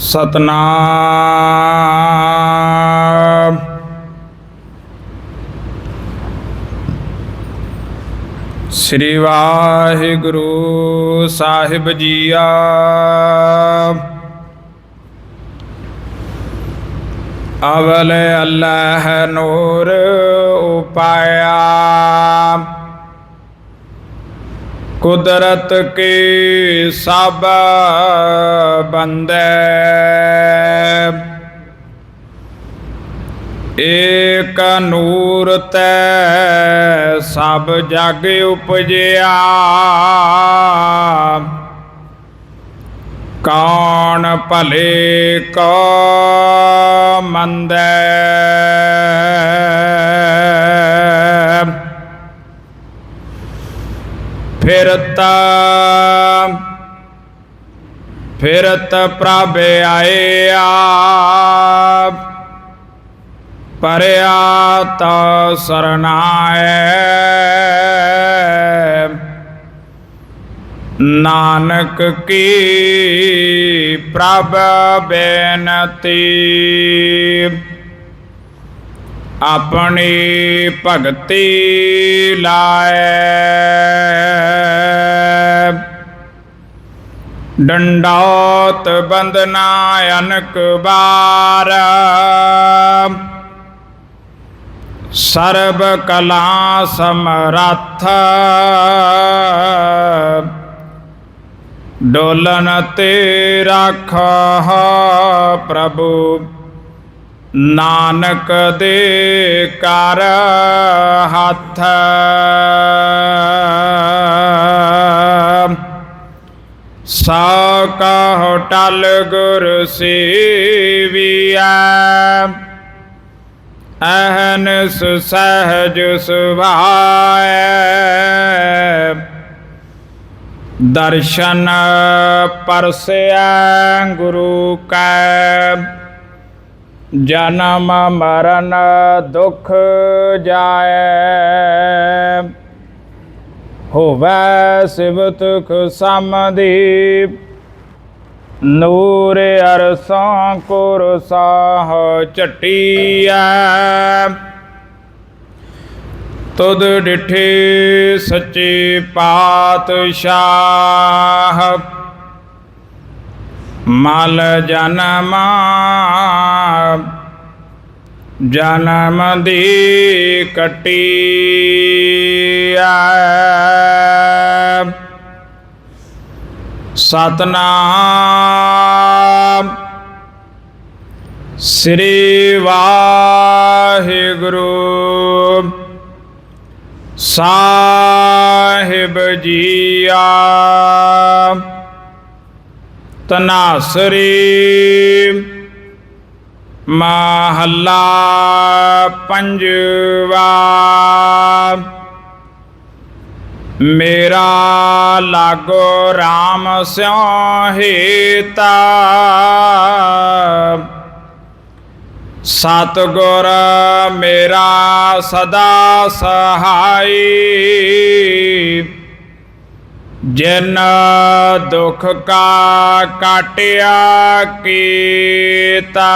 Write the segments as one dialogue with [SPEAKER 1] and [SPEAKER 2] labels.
[SPEAKER 1] ਸਤਨਾਮ। ਸ੍ਰੀ ਵਾਹਿਗੁਰੂ ਸਾਹਿਬ ਜੀਆ। ਅਵਲ ਅੱਲਾਹ ਨੂਰ ਉਪਾਇਆ। ਕੁਦਰਤ ਕੀ ਸਭ ਬੰਦੇ। ਏਕ ਨੂਰ ਤੈ ਸਭ ਜਗ ਉਪਜਿਆ। ਕੌਣ ਭਲੇ ਕੋ ਮੰਦੈ। ਫਿਰਤ। ਫਿਰਤ ਪ੍ਰਭ ਆਇਆ। ਪਰਿਆ ਤਾ ਸਰਨਾਏ ਨਾਨਕ ਕੀ ਪ੍ਰਭ ਬੇਨਤੀ। ਆਪਣੀ ਭਗਤੀ ਲਾਏ। ਡੰਡੋਤ ਬੰਦਨਾ ਅਨਕ ਬਾਰ ਸਰਬ ਕਲਾ ਸਮਰੱਥ। ਡੋਲਨ ਤੇ ਰਾਖ ਪ੍ਰਭੂ। ਨਾਨਕ ਦੇ ਕਰ ਹੱਥ। ਸਾ ਕਹੁ ਟਲ ਗੁਰ ਸੇਵੀਐ। ਅਹਨਸ ਸਹਜ ਸੁਭਾਏ ਦਰਸ਼ਨ ਪਰਸਿਆ ਗੁਰੂ ਕੈ। ਜਨਮ ਮਰਨ ਦੁਖ ਜਾਏ। ਹੋਵੈ ਸਿਵਤ ਖਸਮਦੀਪ ਨੂਰ ਅਰਸਾਂ ਕੁਰ ਸਾਹ ਝਟੀਐ। ਤੁਧ ਡਿਠੇ ਸੱਚੇ ਪਾਤਸ਼ਾਹ। ਮਲ ਜਨਮ ਜਨਮ ਦੀ ਕਟੀ ਐ ਸਤਨਾਮ ਸ੍ਰੀ ਵਾਹਿਗੁਰੂ ਸਾਹਿਬ ਜੀਆ ਤਨਾਸਰੀ ਮਹੱਲਾ ਪੰਜਵਾ। ਮੇਰਾ ਲਾਗੋ RAM ਸਿਉ ਹੇਤਾ ਸਤਗੁਰ ਮੇਰਾ ਸਦਾ ਸਹਾਈ। ਜਿਨ ਦੁਖ ਕਾ ਕਾਟਿਆ ਕੀਤਾ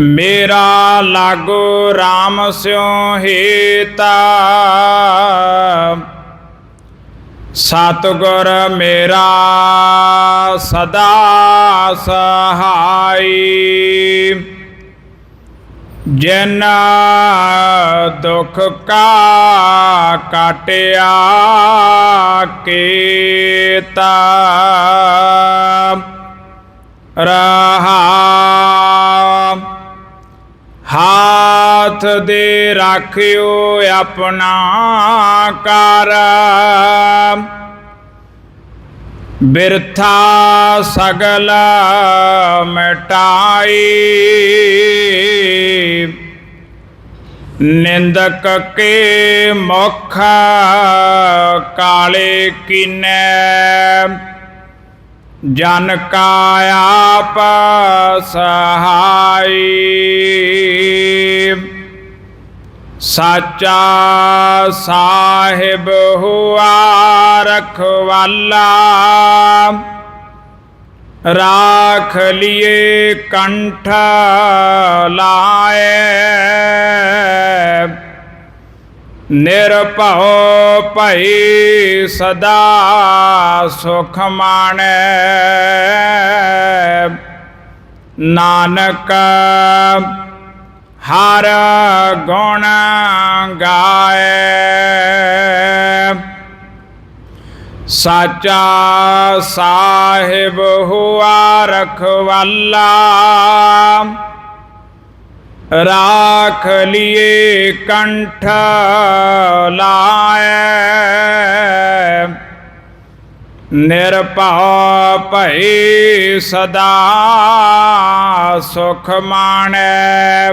[SPEAKER 1] ਮੇਰਾ ਲਾਗੋ RAM ਸਿਉ ਹੇਤਾ। ਸਤਗੁਰ ਮੇਰਾ ਸਦਾ ਸਹਾਈ। ਜਿਨ ਦੁਖ ਕਾ ਕਟਿਆ ਕੀਤਾ। ਰਹਾ ਹਾਥ ਦੇ ਰੱਖਿਓ ਆਪਣਾ ਕਰ ਬਿਰਥਾ ਸਗਲ ਮਿਟਾਈ। ਨਿੰਦਕ ਕੇ ਮੁਖ ਕਾਲੇ ਕੀਨੈ। ਜਨ ਕਾ ਆਪ ਸਹਾਈ। ਸਾਚਾ ਸਾਹਿਬ ਹੁਆ ਰਖਵਾਲਾ ਰਾਖ ਲਿਏ ਕੰਠ ਲਾਏ। ਨਿਰਭਉ ਭਈ ਸਦਾ ਸੁਖ ਮਾਣੈ। ਨਾਨਕ ਹਰ ਗੁਣ ਗਾਏ। ਸਾਚਾ ਸਾਹਿਬ ਹੁਆ ਰਖਵਾਲਾ। ਰਾਖ ਲਿਏ ਕੰਠ ਲਾਏ। ਨਿਰਭਉ ਭਈ ਸਦਾ ਸੁਖ ਮਾਣੈ।